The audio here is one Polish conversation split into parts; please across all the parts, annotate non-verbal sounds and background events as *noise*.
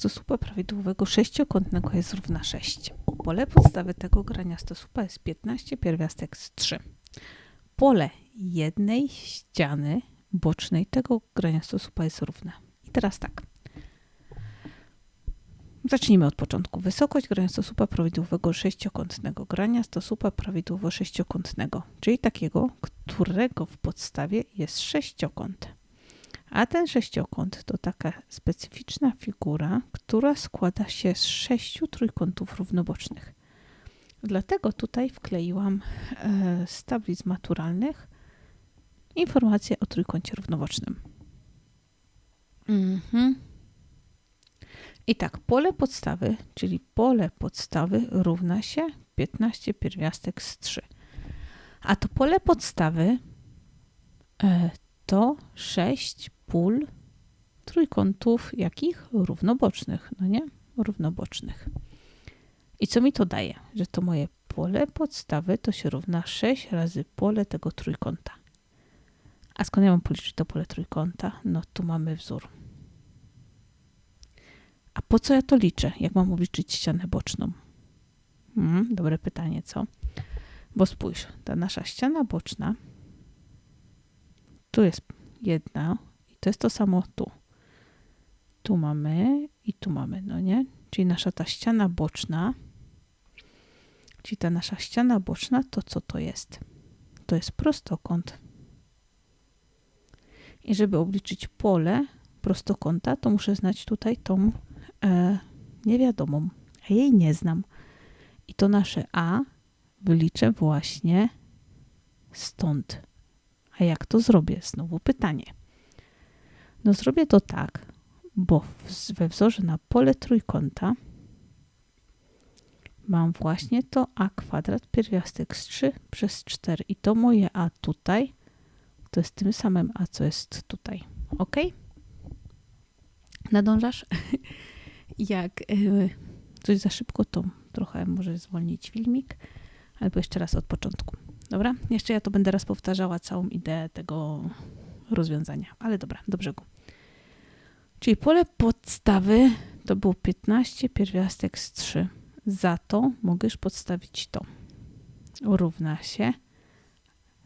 stosupa prawidłowego sześciokątnego jest równa 6. Pole podstawy tego grania stosupa jest 15 pierwiastek z 3. Pole jednej ściany bocznej tego grania stosupa jest równe. I teraz tak. Zacznijmy od początku. Wysokość grania stosupa prawidłowego sześciokątnego grania stosupa prawidłowo sześciokątnego, czyli takiego, którego w podstawie jest sześciokąt. A ten sześciokąt to taka specyficzna figura, która składa się z sześciu trójkątów równobocznych. Dlatego tutaj wkleiłam e, z tablic maturalnych informację o trójkącie równobocznym. Mhm. I tak, pole podstawy, czyli pole podstawy równa się 15 pierwiastek z 3. A to pole podstawy e, to 6 pól trójkątów jakich? Równobocznych, no nie? Równobocznych. I co mi to daje? Że to moje pole podstawy to się równa 6 razy pole tego trójkąta. A skąd ja mam policzyć to pole trójkąta? No tu mamy wzór. A po co ja to liczę? Jak mam obliczyć ścianę boczną? Hmm, dobre pytanie, co? Bo spójrz, ta nasza ściana boczna, tu jest jedna to jest to samo tu. Tu mamy i tu mamy, no nie? Czyli nasza ta ściana boczna, czyli ta nasza ściana boczna, to co to jest? To jest prostokąt. I żeby obliczyć pole prostokąta, to muszę znać tutaj tą e, niewiadomą, a jej nie znam. I to nasze A wyliczę właśnie stąd. A jak to zrobię? Znowu pytanie. No zrobię to tak, bo we wzorze na pole trójkąta mam właśnie to a kwadrat pierwiastek z 3 przez 4 i to moje a tutaj to jest tym samym a co jest tutaj. Ok? Nadążasz? *laughs* Jak yy, coś za szybko, to trochę może zwolnić filmik, albo jeszcze raz od początku. Dobra? Jeszcze ja to będę raz powtarzała całą ideę tego rozwiązania, ale dobra, do brzegu. Czyli pole podstawy to było 15 pierwiastek z 3. Za to już podstawić to. Równa się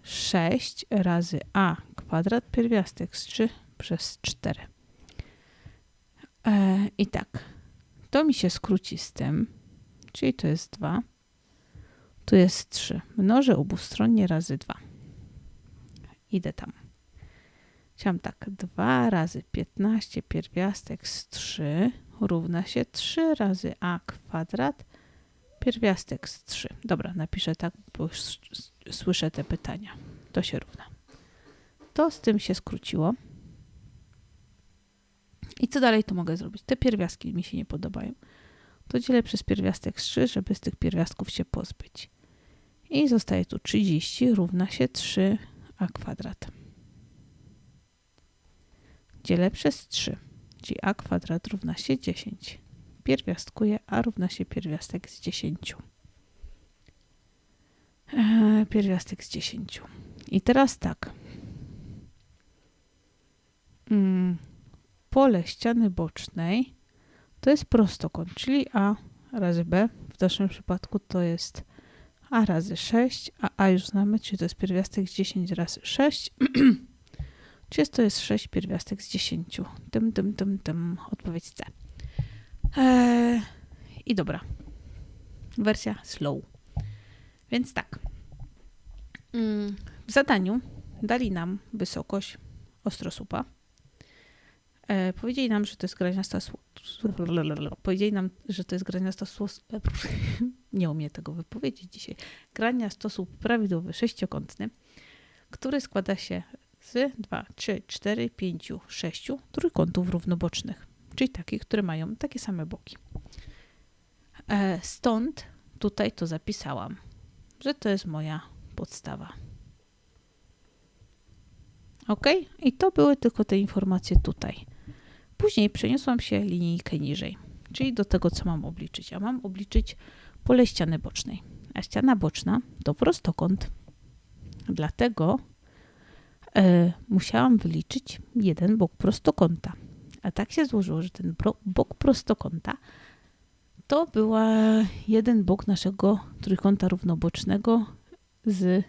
6 razy a kwadrat pierwiastek z 3 przez 4. E, I tak, to mi się skróci z tym, czyli to jest 2. Tu jest 3. Mnożę obustronnie razy 2. Idę tam. Chciałam tak, 2 razy 15 pierwiastek z 3 równa się 3 razy a kwadrat pierwiastek z 3. Dobra, napiszę tak, bo już słyszę te pytania. To się równa. To z tym się skróciło. I co dalej to mogę zrobić? Te pierwiastki mi się nie podobają. To dzielę przez pierwiastek z 3, żeby z tych pierwiastków się pozbyć. I zostaje tu 30 równa się 3a kwadrat. Dzielę przez 3, czyli a kwadrat równa się 10. Pierwiastkuję a równa się pierwiastek z 10. Eee, pierwiastek z 10. I teraz tak. Hmm pole ściany bocznej to jest prostokąt, czyli A razy B. W naszym przypadku to jest A razy 6, a A już znamy, czyli to jest pierwiastek z 10 razy 6. *clears throat* czyli to jest 6 pierwiastek z 10. Tym, tym, tym, tym. Odpowiedź C. Eee, I dobra. Wersja slow. Więc tak. Mm, w zadaniu dali nam wysokość ostrosłupa E, powiedzieli nam, że to jest graniasta Powiedzieli nam, że to jest graniasta *laughs* Nie umiem tego wypowiedzieć dzisiaj. Graniasta sposób prawidłowy sześciokątny, który składa się z 2, 3, 4, 5, 6 trójkątów równobocznych, czyli takich, które mają takie same boki. E, stąd tutaj to zapisałam, że to jest moja podstawa. Ok? I to były tylko te informacje tutaj. Później przeniosłam się linijkę niżej, czyli do tego, co mam obliczyć. A mam obliczyć pole ściany bocznej. A ściana boczna to prostokąt. Dlatego y, musiałam wyliczyć jeden bok prostokąta. A tak się złożyło, że ten bok prostokąta to była jeden bok naszego trójkąta równobocznego z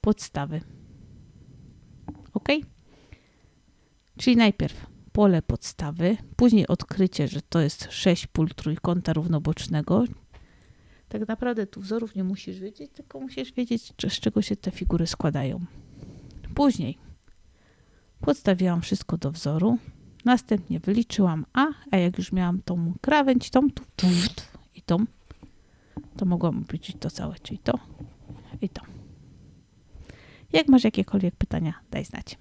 podstawy. Ok? Czyli najpierw pole podstawy, później odkrycie, że to jest 6 pól trójkąta równobocznego. Tak naprawdę tu wzorów nie musisz wiedzieć, tylko musisz wiedzieć, z czego się te figury składają. Później podstawiłam wszystko do wzoru, następnie wyliczyłam A, a jak już miałam tą krawędź, tą tu, tu, tu i tą, to mogłam obliczyć to całe, czyli to i to. Jak masz jakiekolwiek pytania, daj znać.